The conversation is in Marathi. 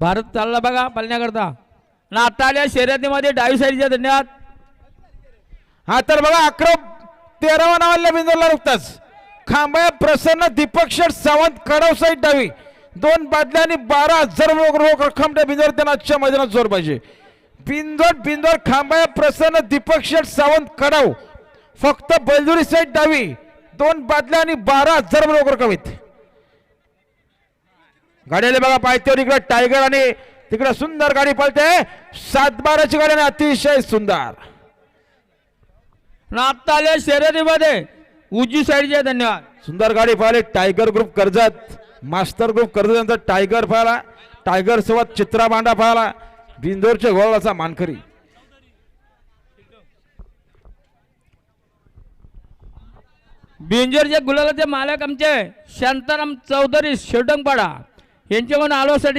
भारत चालला बघा पळण्याकरता आणि आता आल्या शर्यतीमध्ये डावी साईडच्या धन्यवाद. हा तर बघा अकरा तेरावा नावाला बिंदूला नुकताच. खांबया प्रसन्न दीपक शेठ सावंत कडव साईड डावी. दोन बादल्या आणि बारा हजार रोख रक्कम त्या बिंदूवर त्यांना आजच्या मैदानात जोर पाहिजे. बिंदोर बिंदोर खांबाया प्रसन्न दीपक शेठ सावंत कडव. फक्त बैलजुरी साईड डावी. दोन बादल्या आणि बारा हजार रोख रक्कम आहेत. गाडीला बघा पायथ्यावर इकडे टायगर आणि तिकडे सुंदर गाडी पळते. सात बाराची गाडी आणि अतिशय सुंदर. आल्या शर्यतीमध्ये. उजवी साईडच्या धन्यवाद. सुंदर गाडी पाहिली tiger group Karjat. Master group Karjat यांचा टायगर पाहिला टायगर सोबत चित्रा बांडा पाहिला बिंदोरच्या गोळाचा मानकरी. बिंजरच्या गुलालाचे मालक आमचे शांताराम चौधरी शेवटंगपाडा यांच्याकडून आलोसाठी